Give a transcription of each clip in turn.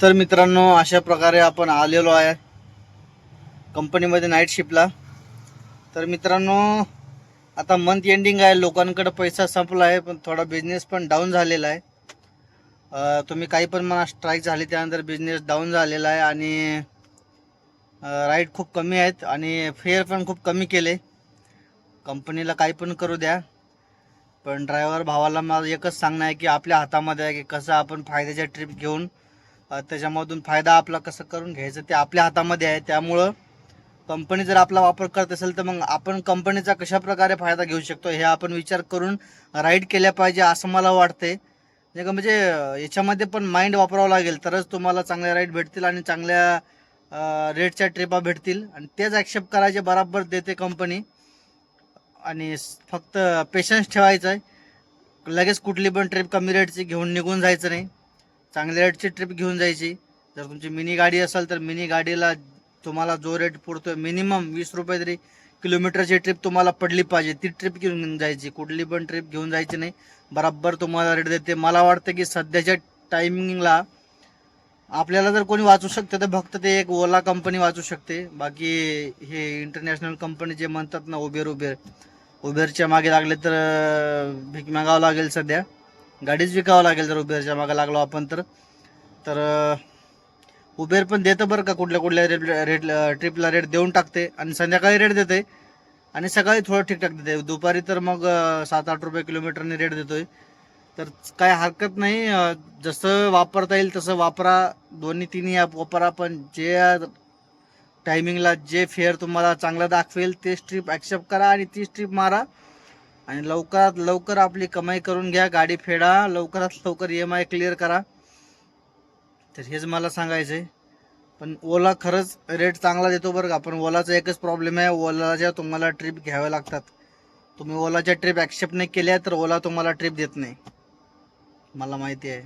तर मित्रांनो अशा प्रकारे आपण आलेलो आहे कंपनीमध्ये नाईट शिफ्टला तर मित्रांनो आता मंथ एंडिंग आहे लोकांकडे पैसा संपला आहे पण थोडा बिझनेस पण डाऊन झालेला आहे. तुम्ही काही पण मला स्ट्राईक झाली त्यानंतर बिझनेस डाऊन झालेला आहे आणि राईट खूप कमी आहेत आणि फेअर पण खूप कमी केले. कंपनीला काही पण करू द्या. पण ड्रायव्हर भावाला मला एकच सांगणं आहे की आपल्या हातामध्ये आहे की कसं आपण फायद्याच्या ट्रिप घेऊन त्याच्यामधून फायदा आपला कसं करून घ्यायचं ते आपल्या हातामध्ये आहे. त्यामुळं कंपनी जर आपला वापर करत असेल तर मग आपण कंपनीचा कशा प्रकारे फायदा घेऊ शकतो हे आपण विचार करून राईड केल्या पाहिजे असं मला वाटते जे का म्हणजे याच्यामध्ये पण माइंड वापरावं लागेल तरच तुम्हाला चांगल्या राईड भेटतील आणि चांगल्या रेटच्या ट्रिपा भेटतील. आणि तेच ॲक्सेप्ट करायचे बराबर देते कंपनी आणि फक्त पेशन्स ठेवायचं आहे लगेच कुठली पण ट्रिप कमी रेटची घेऊन निघून जायचं नाही. चांगल्या रेटची ट्रिप घेऊन जायची. जर तुमची मिनी गाडी असेल तर मिनी गाडीला तुम्हाला जो रेट पडतोय मिनिमम वीस रुपये तरी किलोमीटरची ट्रिप तुम्हाला पडली पाहिजे. ती ट्रिप घेऊन जायची. कुठली पण ट्रिप घेऊन जायची नाही. बराबर तुम्हाला रेट देते. मला वाटतं की सध्याच्या टायमिंगला आपल्याला जर कोणी वाचू शकते तर फक्त ते एक ओला कंपनी वाचू शकते. बाकी हे इंटरनॅशनल कंपनी जे म्हणतात ना उबेर उबेर उबेरच्या मागे लागले तर भीक मागावं लागेल सध्या. गाडीच विकावं लागेल जर उबेरच्या मागं लागलो आपण तर. तर उबेर पण देतं बरं का कुठल्या कुठल्या रेट रेट ट्रिपला रेट देऊन टाकते आणि संध्याकाळी रेट देते. आणि सकाळी थोडं ठीकठाक देते. दुपारी तर मग सात आठ रुपये किलोमीटरने रेट देतोय. तर काय हरकत नाही जसं वापरता येईल तसं वापरा. दोन्ही तिन्ही ॲप वापरा पण जे टायमिंगला जे फेअर तुम्हाला चांगलं दाखवेल ते स्ट्रीप ॲक्सेप्ट करा आणि ती स्ट्रीप मारा. आणि लवकरात लवकर आपली कमाई करून घ्या गाडी फेडा लवकरात लवकर ई एम आय क्लिअर करा. तर हेच मला सांगायचं आहे पण ओला खरंच रेट चांगला देतो बरं का. पण ओलाचा एकच प्रॉब्लेम आहे ओलाच्या तुम्हाला ट्रिप घ्याव्या लागतात. तुम्ही ओलाच्या ट्रिप ॲक्सेप्ट नाही केल्या तर ओला तुम्हाला ट्रिप देत नाही. मला माहिती आहे.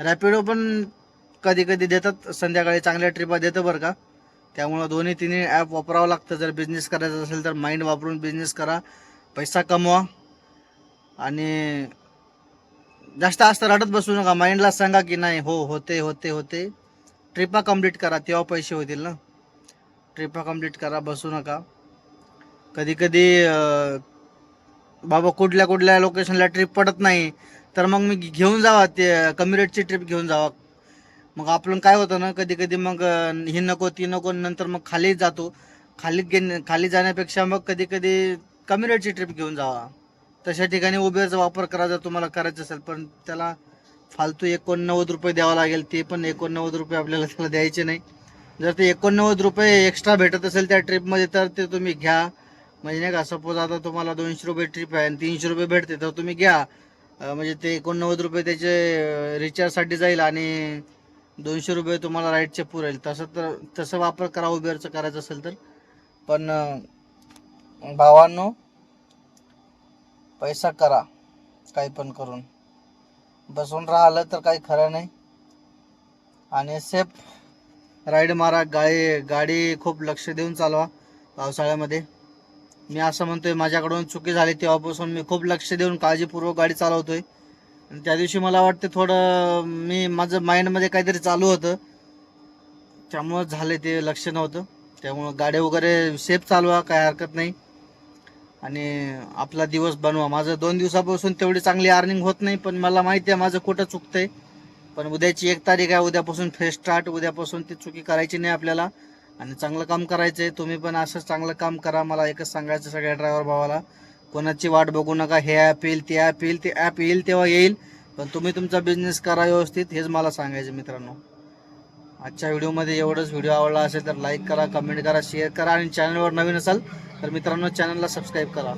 रॅपिडो पण कधी कधी देतात संध्याकाळी चांगल्या ट्रिपा देतं बरं का. त्यामुळं दोन्ही तिन्ही ॲप वापरावं लागतं. जर बिझनेस करायचा असेल तर माइंड वापरून बिझनेस करा. पैसा कमवा आणि जास्त असं रडत बसू नका. माइंडला सांगा की नाही हो होते होते होते. ट्रिपा कंप्लीट करा तेव्हा पैसे होतील ना. ट्रिपा कंप्लीट करा बसू नका. कधी कधी बाबा कुठल्या कुठल्या लोकेशनला ट्रिप पडत नाही तर मग मी घेऊन जावा ते कमी रेटची ट्रिप घेऊन जावा. मग आपण काय होतं ना कधी कधी मग ही नको ती नको नंतर मग खाली जातो. खाली गे खाली जाण्यापेक्षा मग कधी कधी कमी रेटची ट्रिप घेऊन जावा. तशा ठिकाणी उबेरचा वापर करा जर तुम्हाला करायचं असेल पण त्याला फालतू एकोणनव्वद रुपये द्यावा लागेल ते पण एकोणनव्वद रुपये आपल्याला त्याला द्यायचे नाही. जर ते एकोणनव्वद रुपये एक्स्ट्रा भेटत असेल त्या ट्रिपमध्ये तर ते तुम्ही घ्या. म्हणजे नाही का सपोज आता तुम्हाला दोनशे रुपये ट्रिप आहे आणि तीनशे रुपये भेटते तर तुम्ही घ्या. म्हणजे ते एकोणनव्वद रुपये त्याचे रिचार्जसाठी जाईल आणि दोनशे रुपये तुम्हाला राईटचे पुरेल तसं तर तसं वापर करा उबेरचं करायचं असेल तर. पण भावांनो पैसा करा काही पण करून. बसून राहिलं तर काही खरं नाही. आणि सेफ राईड मारा गाडी गाडी खूप लक्ष देऊन चालवा पावसाळ्यामध्ये. मी असं म्हणतोय माझ्याकडून चुकी झाली तेव्हापासून मी खूप लक्ष देऊन काळजीपूर्वक गाडी चालवतोय. आणि त्या दिवशी मला वाटते थोडं मी माझं माइंडमध्ये काहीतरी चालू होतं. त्यामुळं झाले ते लक्ष नव्हतं. त्यामुळं गाडी वगैरे सेफ चालवा काही हरकत नाही. आणि आपला दिवस बनवा. माझं दोन दिवसापासून तेवढी चांगली अर्निंग होत नाही पण मला माहिती आहे माझं कुठं चुकतंय. पण उद्याची एक तारीख आहे उद्यापासून फ्रेश स्टार्ट उद्यापासून ती चुकी करायची नाही आपल्याला. आणि चांगलं काम करायचं आहे तुम्ही पण असंच चांगलं काम करा. मला एकच सांगायचं सगळ्या ड्रायव्हर भावाला कोणाची वाट बघू नका. हे ॲप येईल ते ॲप येईल ते ॲप येईल तेव्हा येईल. पण तुम्ही तुमचा बिझनेस करा व्यवस्थित हेच मला सांगायचं मित्रांनो. आजच्या व्हिडिओमध्ये एवढंच. व्हिडिओ आवडला असेल तर लाईक करा कमेंट करा शेअर करा आणि चॅनलवर नवीन असाल तर मित्रांनो चॅनलला सबस्क्राईब करा.